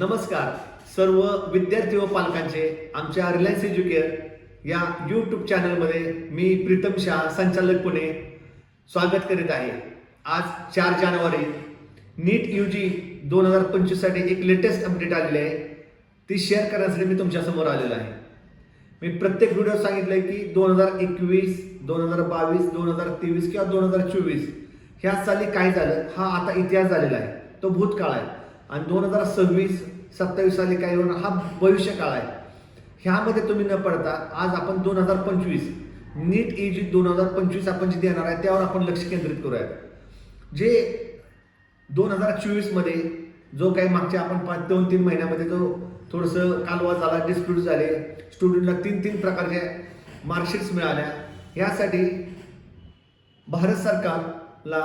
नमस्कार. सर्व विद्यार्थी व पालकांचे आमच्या रिलायन्स एज्युकेअर या यूट्यूब चॅनलमध्ये मी प्रीतम शाह संचालक पुणे स्वागत करीत आहे. आज चार जानेवारी नीट यू जी दोन हजार पंचवीससाठी एक लेटेस्ट अपडेट आलेली आहे. ती शेअर करण्यासाठी मी तुमच्यासमोर आलेलो आहे. मी प्रत्येक व्हिडिओ आहे की दोन हजार एकवीस दोन हजार बावीस दोन हजार तेवीस किंवा दोन हजार चोवीस ह्या साली काय झालं? हा आता इतिहास झालेला आहे. तो भूतकाळ आहे. आणि दोन हजार सव्वीस सत्तावीस साली काय होणार? हा भविष्यकाळ आहे. ह्यामध्ये तुम्ही न पडता आज आपण दोन हजार पंचवीस नीट ई जी दोन हजार पंचवीस आपण जे देणार आहे त्यावर आपण लक्ष केंद्रित करूयात. जे दोन हजार चोवीसमध्ये जो काही मागच्या आपण पाच दोन तीन महिन्यामध्ये जो थोडंसं कालवा झाला डिस्प्यूट झाले स्टुडंटला तीन तीन प्रकारच्या मार्कशीट्स मिळाल्या यासाठी भारत सरकारला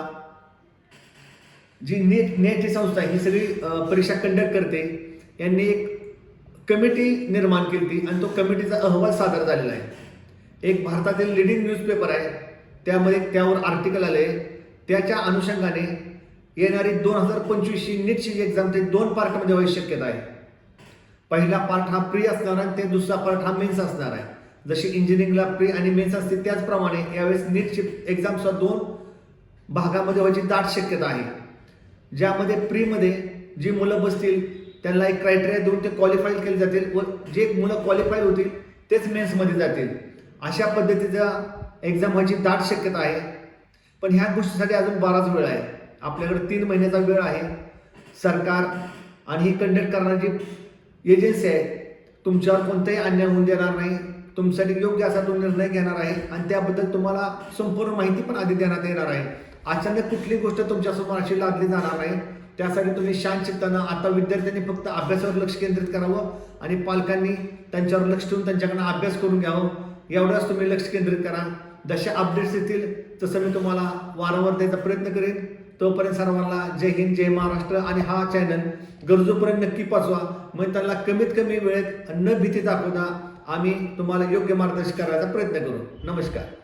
जी नेट नेटची संस्था आहे, ही सगळी परीक्षा कंडक्ट करते. यांनी एक कमिटी निर्माण केली आणि तो कमिटीचा अहवाल सादर झालेला आहे. एक भारतातील लिडिंग न्यूजपेपर आहे. त्यामध्ये त्यावर आर्टिकल आले त्याच्या अनुषंगाने येणारी दोन हजार पंचवीसची नीटची एक्झाम ते दोन पार्टमध्ये व्हायची शक्यता आहे. पहिला पार्ट हा प्री असणार आहे आणि ते दुसरा पार्ट हा मेन्स असणार आहे. जशी इंजिनिअरिंगला प्री आणि मेन्स असते त्याचप्रमाणे यावेळेस नीटची एक्झामसुद्धा दोन भागामध्ये व्हायची दाट शक्यता आहे. ज्यामध्ये प्रीमध्ये जी मुलं बसतील त्यांना एक क्रायटेरिया देऊन ते क्वालिफाईड केले जातील व जे मुलं क्वालिफाईड होतील तेच मेन्समध्ये जातील. अशा पद्धतीचा एक्झाम व्हायची दाट शक्यता आहे. पण ह्या गोष्टीसाठी अजून बराच वेळ आहे. आपल्याकडे तीन महिन्याचा वेळ आहे. सरकार आणि ही कंडक्ट करणारी जी एजन्सी आहे तुमच्यावर कोणताही अन्याय होऊन देणार नाही. तुमच्यासाठी योग्य असा तो निर्णय घेणार आहे आणि त्याबद्दल तुम्हाला संपूर्ण माहिती पण आधी देण्यात येणार आहे. अचानक कुठली गोष्ट तुमच्यासमोर अशी लादली जाणार नाही. त्यासाठी तुम्ही शांत शिकताना आता विद्यार्थ्यांनी फक्त अभ्यासावर लक्ष केंद्रित करावं आणि पालकांनी त्यांच्यावर लक्ष ठेवून त्यांच्याकडनं अभ्यास करून घ्यावं. एवढंच तुम्ही लक्ष केंद्रित करा. जसे अपडेट्स येतील तसं मी तुम्हाला वारंवार द्यायचा प्रयत्न करेन. तोपर्यंत सर्वांना जय हिंद जय महाराष्ट्र आणि हा चॅनल गरजूपर्यंत नक्की पाचवा म्हणजे त्यांना कमीत कमी वेळेत न भीती दाखवता आम्ही तुम्हाला योग्य मार्गदर्शन करायचा प्रयत्न करू. नमस्कार.